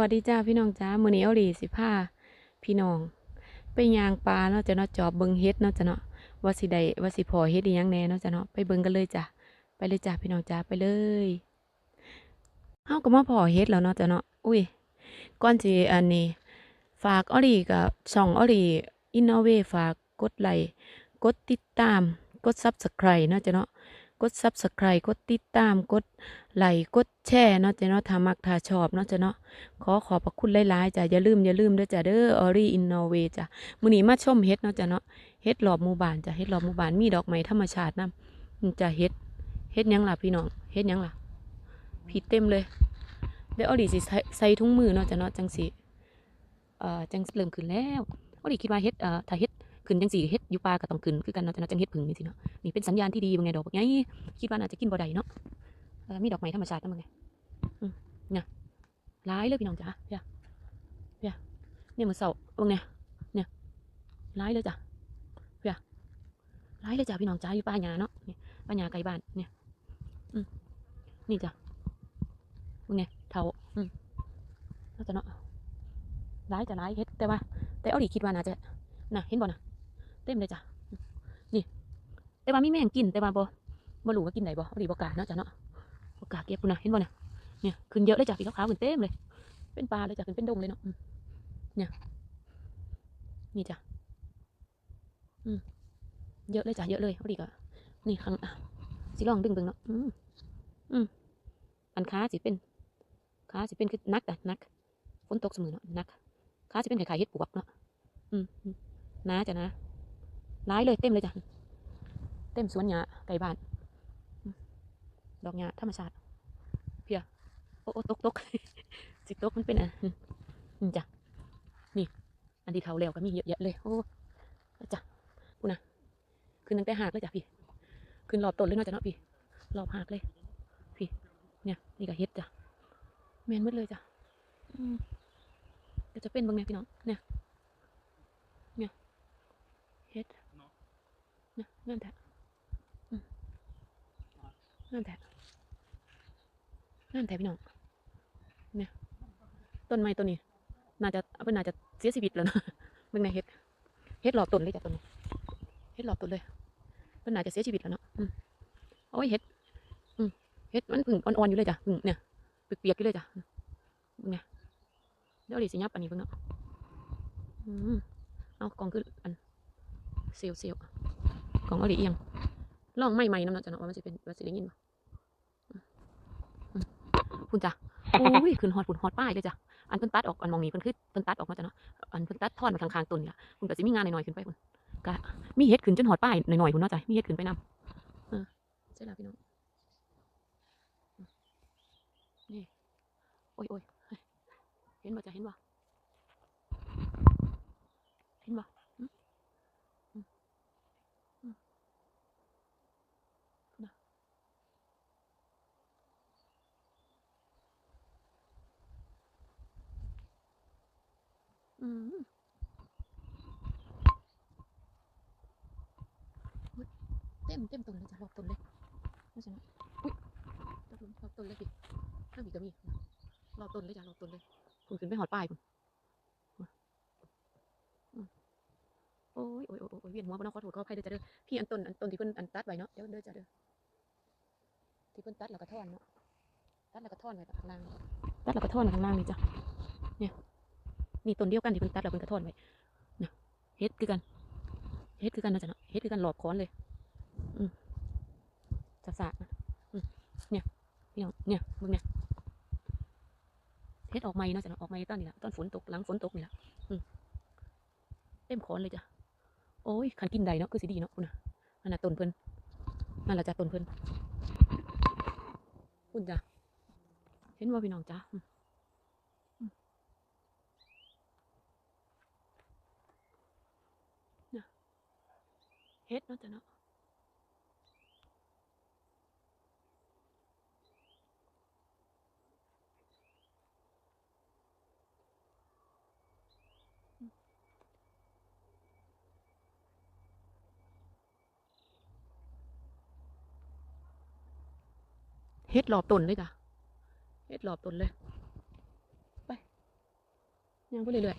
วัสดีจ้าพี่น้องจ้ามือนี้เอาหลีสิพาพี่น้อง ไปยางปลาเนาะจะเนาะจอบเบิงเฮ็ดเนาะจ้ะเนาะว่าสิได้ว่าสิพอเฮ็ดอีหยังแหน่เนาะจ้ะเนาะไปเบิงกันเลยจ้ะไปเลยจ้าพี่น้องจ้าไปเลยเฮาก็มาพอเฮ็ดแล้วเนาะจ้ะเนาะอุ้ยก่อนสิอันนี้ ฝากออหลีกับช่องออหลีอินโนเวฝากกดไลค์กดติดตามกด Subscribe เนาะจ้ะเนาะ กด Subscribe กดติดตามกดไลค์กดแชร์เนาะจ้ะเนาะถ้ามักถ้าชอบเนาะจ้ะเนาะขอขอบพระคุณหลายๆจ้ะอย่าลืมอย่าลืมด้อจ้ะเด้อออรีอินนอร์เวย์จ้ะมื้อนี้มาชมเฮ็ดเนาะจ้ะเนาะเฮ็ดรอบหมู่บ้านจ้ะเฮ็ดรอบหมู่บ้านมีดอกไม้ธรรมชาตินำจ้ะเฮ็ดเฮ็ดหยังล่ะพี่น้องเฮ็ดหยังล่ะผิดเต็มเลยเดี๋ยวออรีสิใส่ใส่ถุงมือเนาะจ้ะเนาะจังสิเอ่อจังเริ่มขึ้นแล้วออรีคิดว่าเฮ็ดเอ่อถ้าเฮ็ด ขึ้นจังสิเฮ็ดอยู่ป่าก็ต้องขึ้นคือกันเนาะจ้ะเนาะจังเฮ็ดผึ่งนี่สิเนาะนี่เป็นสัญญาณที่ดีบางไงดอกบักใหญ่คิดว่าน่าจะกินบ่ได้เนาะมีดอกไม้ธรรมชาตินำบางไงเนี่ยหลายเลยพี่น้องจ้ะเนี่ยเนี่ยมือเสาตรงเนี่ยเนี่ยร้ายเลยจ้ะเพื่อร้ายเลยจ้ะพี่น้องจ้าอยู่ป้าหยาเนาะนี่ป้าหยาไกลบ้านเนี่ยอืมนี่จ้ะตรงเนี่ยเถาอืมน่าจะเนาะร้ายจะร้ายเฮ็ดแต่ว่า แต่เอาดีคิดว่าน่าจะน่ะเห็นบ่นะ เต็มเลยจ้ะนี่ แต่ว่ามีแม่งกินแต่ว่าบ่บ่รู้ว่ากินไหนบ่เอาดีบ่กาเนาะจ้ะเนาะบ่กาเก็บพุ่นนะเห็นบ่น่ะเนี่ยขึ้นเยอะเลยจ้ะพี่ขาวๆขึ้นเต็มเลย เป็นปลาเลยจ้ะขึ้นเป็นดงเลยเนาะอืมนี่จ้ะอืมเยอะเลยจ้ะเยอะเลยเอาดีก็นี่ครั้งอะสิลองดึงเบิ่งเนาะอืมอืมอันขาสิเป็นขาสิเป็นคือนักอะนักฝนตกเสมอเนาะนักขาสิเป็นไข่ไข่เฮ็ดปวกเนาะอืมอืมนาจ้ะนะ ร้ายเลยเต็มเลยจ้ะ เต็มสวนหญ้าไก่บ้าน ดอกหญ้าธรรมชาติ เพียโอ้โอ้ตกตกสิตกมันเป็นอะอืมอืมจ้ะอันที่เขาแล้วก็มีเยอะแยะเลย โอ้จ้ะกูนะขึ้นตั้งแต่หากเลยจ้ะพี่ ขึ้นรอบต้นเลยเนาะจ้ะเนาะพี่ รอบหากเลย พี่ เนี่ย นี่ก็เฮ็ดจ้ะแมนมืดเลยจ้ะก็จะเป็นบางเนี่พี่น้อง เนี่ย เฮ็ด นี่ยงามแท้อืมงามแท้งามแท้พี่น้อง เนี่ย ต้นไม้ต้นนี้ น่าจะเพิ่นน่าจะเสียชีวิตแล้วเนาะเบิ่งในเฮ็ด เฮ็ดหลอบต้นเลยจ้ะต้นนี้เฮ็ดหลอบต้นเลยเพิ่นน่าจะเสียชีวิตแล้วเนาะอืมโอ้ยเฮ็ดอืมเฮ็ดมันเพึ่งอ่อนๆอยู่เลยจ้ะเพึ่งเนี่ยเปียกๆอยู่เลยจ้ะเบิ่งเนี่ยเดี๋ยวดิสิยับอันนี้เบิ่งเนาะอืมเอากล่องคืออันเซลลเซล ลกล่องเอาดิเอียงลองไม่ใหม่ๆนำเนาะจ้ะเนาะว่ามันสิเป็นว่าสิได้ยินบ่อืมอืมคุณจ้ะโอ้ยขึ้นฮอดปุ่นฮอดป้ายเลยจ้ะอันเพิ่นตัดออกอันมองนี้เพิ่นคือเพิ่นตัดออกมาจ้ะเนาะอันเพิ่นตัดทอนมาข้างๆต้นนี่ล่ะคุณก็สิมีงานหน่อยๆขึ้นไปพุ่นก็มีเฮ็ดขึ้นจนหอดป้ายหน่อยๆพุ่นเนาะจ้ะมีเฮ็ดขึ้นไปนำเออใช่แล้วพี่น้องอืมนี่โอ้ยโอ้ยเฮ้ยเห็นบ่จ้ะเห็นบ่เห็นบ่อืมอืมอืมน่ะ อืมเต็มเต็มต้นเลยจ้ะรอบต้นเลยไม่ใช่นะอุ้ยรอบต้นรอบต้นเลยพี่ข้างบีก็มีรอบต้นเลยจ้ะรอบต้นเลยคุณขึ้นไปหอดป้ายคุณอืมโอ้ยโอ้ยโอ้ยโอ้ยเวียนหัวบ่เนาะขอโทษขออภัยเด้อจ้ะเด้อพี่อันต้นอันต้นที่เพิ่นอันตัดไว้เนาะเดี๋ยวเด้อจ้ะเด้อที่เพิ่นตัดแล้วก็ทอนเนาะตัดแล้วก็ทอนไว้ข้างล่างตัดแล้วก็ทอนข้างล่างนี่จ้ะเนี่ย นี่ต้นเดียวกันที่เพิ่นตัดแล้วเพิ่นก็ทอนไว้เนี่ยเฮ็ดคือกันเฮ็ดคือกันนะจ้ะเนาะเฮ็ดคือกันหลอบค้อนเลยสะสะนะเนี่ยพี่น้องเนี่ยมึงเนี่ยเฮ็ดออกใหม่เนาะจ้ะเนาะออกใหม่ตอนนี้ละตอนฝนตกหลังฝนตกนี่ละอืมเต็มโคนเลยจ้ะโอ้ยขันกินใดเนาะคือสิดีเนาะคุณน่ะนั่นน่ะต้นเพิ่นนั่นแหละจ้ะต้นเพิ่นคุณจ้ะเห็นว่าพี่น้องจ้ะอืมอืมเนี่ย เฮ็ดเนาะจ้ะเนาะเฮ็ดรอบตนเลยจ้ะเฮ็ดรอบตนเลย ไปยังไปเรื่อย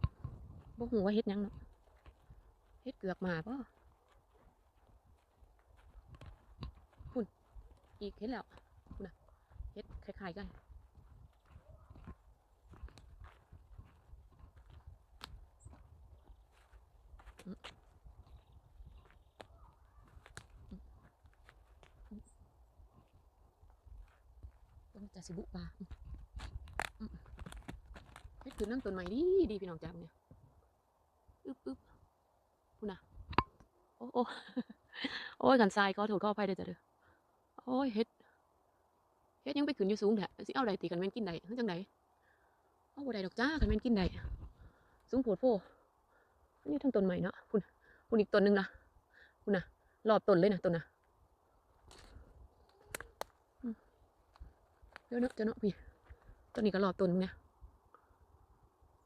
ๆบ่หูว่าเฮ็ดยังเนาะ เฮ็ดเกือกมาป่ะพุ่นอีกเฮ็ดแล้วนะเฮ็ดคล้ายๆกันต้นจะสิบุปลาเฮ็ดคือนั่งต้นใหม่ดีดีพี่น้องจำเนี่ยอึ๊บอึ๊บ โอ้โอ้โอ้ยกันทรายก็ถูกเข้าไปได้จ้ะเด้อโอ้ยเฮ็ดเฮ็ดยังไปขึ้นอยู่สูงแท้สิเอาใดตีกันแม่นกินใดเฮ็ดจังใดเอาบ่ได้ดอกจ้ากันแม่นกินใดสูงโพดโพมันอยู่ทั้งต้นใหม่เนาะพุ่นพุ่นอีกต้นหนึงนะพุ่นน่ะรอบต้นเลยนะต้นน่ะเดี๋ยวเนาะเดี๋ยวเนาะพี่ตอนนี้ก็รอบต้นเนี่ย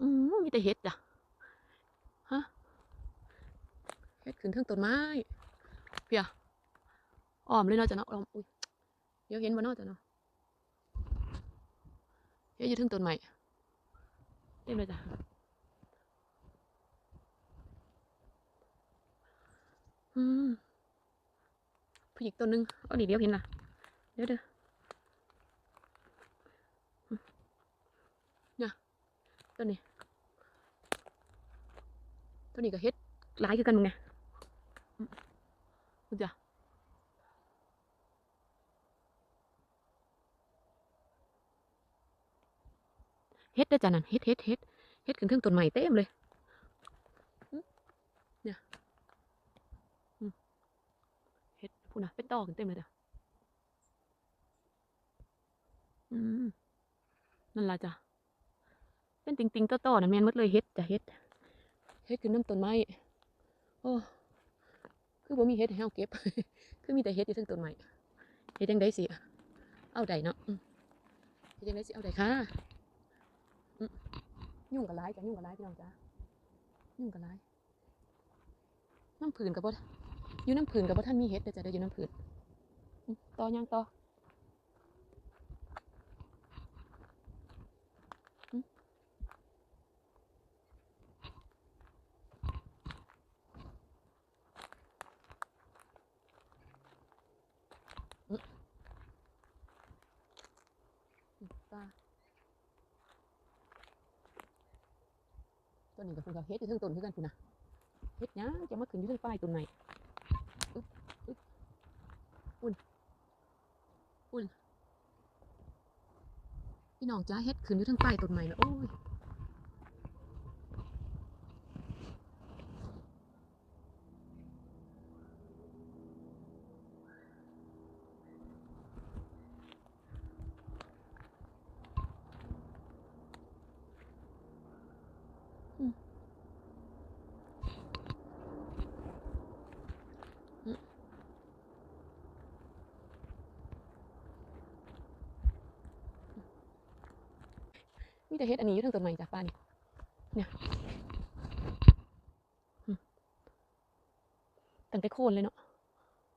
อืมมีแต่เห็ดจ้ะฮะเห็ ดขึ้นเทั้งต้นไม้เพียอ้อมเลยเนาะจ้ะเนาะอ้อมอุ้ยเดี๋ยวเห็นบ่เนาะจ้ะเนาะเฮ็ดอยู่เทั้งต้นไม้เต็มเลยจ้ะอืมผู้หญิงต้นหนึงเอดิเดี๋ยวเห็นล่ะเดี๋ยวเด้อตัวนี้ตัวนี้ก็เฮ็ดหลายคือกันมึงไง ดูจ้ะเฮ็ดเด้อจ้ะนั่นเฮ็ดเฮ็ดเฮ็ดเฮ็ดขึ้นเทิงต้นใหม่เต็มเลยเนี่ยเฮ็ดพูดนะเป็นตอขึ้นเต็มเลยจ้ะอืมนั่นล่ะจ้ะเป็นติงติงๆต่อๆนั่นแม่นหมดเลยเฮ็ดจ้ะเฮ็ดเฮ็ดคือน้ำต้นไม้โอ้ คือบ่มีเฮ็ดให้เฮาเก็บ คือมีแต่เฮ็ดอยู่ทั้งต้นไม้เฮ็ดจังไดสิเอาได้เนาะอืมเฮ็ดจังไดสิเอาได้ค่ะยุ่งกับหลายจ้ะยุ่งกับหลายพี่น้องจ้ะยุ่งกับหลายน้ำผืนกับบ่อยู่น้ำผืนกับบ่ท่านมีเฮ็ดเด้อจ้ะเด้ออยู่น้ำผืนต่อย่างต่อ ต้นนี้ก็คุณก็เฮ็ดอยู่ทั้งต้นคือกันคุณนะเฮ็ดยังจะมาขึ้นอยู่ทั้งป้ายต้นไหนอึ๊บอึ๊บอุ่นอุ่นพี่น้องจ้าเฮ็ดขึ้นอยู่ทั้งป้ายต้นใหม่นะโอ้ย มีแต่เฮ็ดอันนี้อยู่ทั้งต้นใหม่จ้ะป้านี่เนี่ยตั้งแต่โคนเลยเนาะ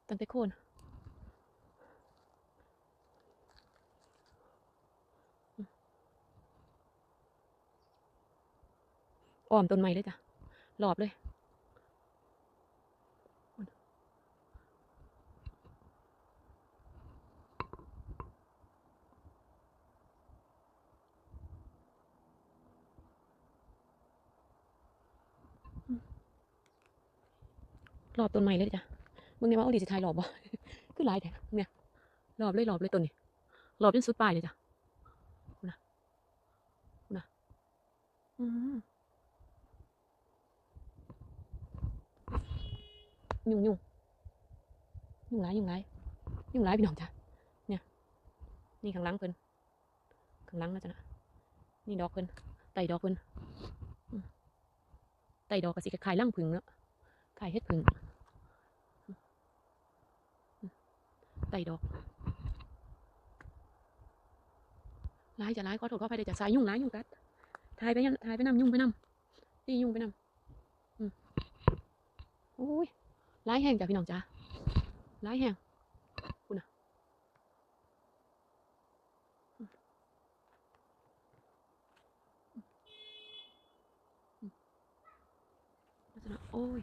ตั้งแต่โคนอ้อมต้นใหม่เลยจ้ะรอบเลย รอบต้นไม้เลยจ้ะมึงเนี่ยว่าอดีสิทายรอบบ่คือหลายแท้เนี่ยรอบเลยรอบเลยต้นนี้รอบจนสุดปลายเลยจ้ะนะนะอืมยุ่งยุ่งยุ่งหลายยุ่งหลายยุ่งหลายพี่น้องจ้ะเนี่ยนี่ข้างหลังเพิ่นข้างหลังนะจ๊ะนะนี่ดอกเพิ่นไต่ดอกเพิ่นไต่ดอกก็สิคล้ายๆรังผึ่งเนาะ ขายเฮ็ดพึ่งไต่ดอกร้ายจะร้ายก็ถอดก็ไปเดี๋ยวจะสายยุ่งร้ายยุ่งกัดทายไปยังทายไปนำยุ่งไปนำที่ยุ่งไปนำโอ้ยร้ายแห้งจ้ะพี่น้องจ้าร้ายแห้งคุณอะโอ้ย